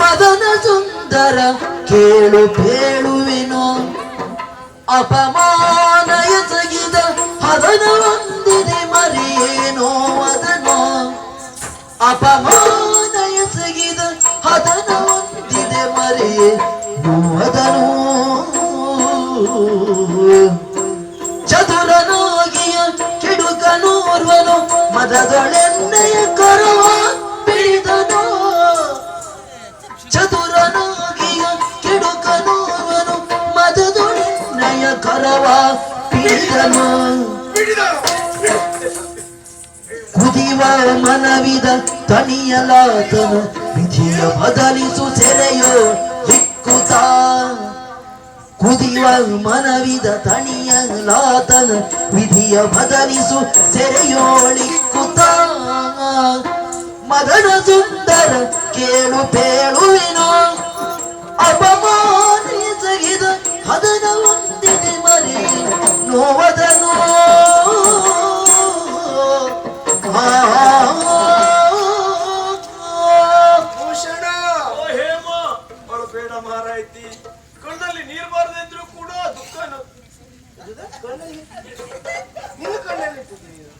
ಮದನ ಸುಂದರ ಕೇಳು ಕೇಳುವೆನು ಅಪಮಾನ ಎಸಗಿದ ಹದನ ಒಂದಿದೆ ಮರಿಯೇನೋ ಅದನು ಅಪಮಾನ ಎಸಗಿದ ಹದನ ಒಂದಿದೆ ಮರಿಯೇ ಅದನು ಚತುರನಾಗಿಯ ಕೆಡುಕನೋರ್ವನು ಮದದೊಳೆನ್ನೆಯ ಕರುವ ಬಿಡಿದನು ಚತುರನಾಗಿಯ ಕೆಡುಕನೋರ್ವನು ಮದದೊಳೆನ್ನೆಯ ಕರವ ಬಿಡಿದನು ಕುದಿವ ಮನವಿದ ತಣಿಯಲಾತನು, ವಿಧಿಯ ಬದಲಿಸು ಸೆರೆಯೋ ಕುದಿವ ಮನವಿದ ತಣಿಯಲಾತನ ವಿಧಿಯ ಬದಲಿಸು ಸೆರೆಯೋಳಿಕ್ಕುತ ಮದನ ಸುಂದರ ಕೇಳು ಪೇಳುವಿನೋ ಅಪಮಾನಿಸಗಿದ ಹದನ ಹೊಂದಿದೆ ಮರಿ ನೋವದನು ಭೂಷಣ ಹೇಮ ಅವಳು ಬೇಡ ಮಾರಾಯ್ತಿ ಕಣ್ಣಲ್ಲಿ ನೀರು ಬಾರದೆ ಇದ್ರು ಕೂಡ ದುಃಖ ಕಣ್ಣಲ್ಲಿ ನನ್ನ ಕಣ್ಣಲ್ಲಿ ನೀರು ಬರುವುದಿಲ್ಲ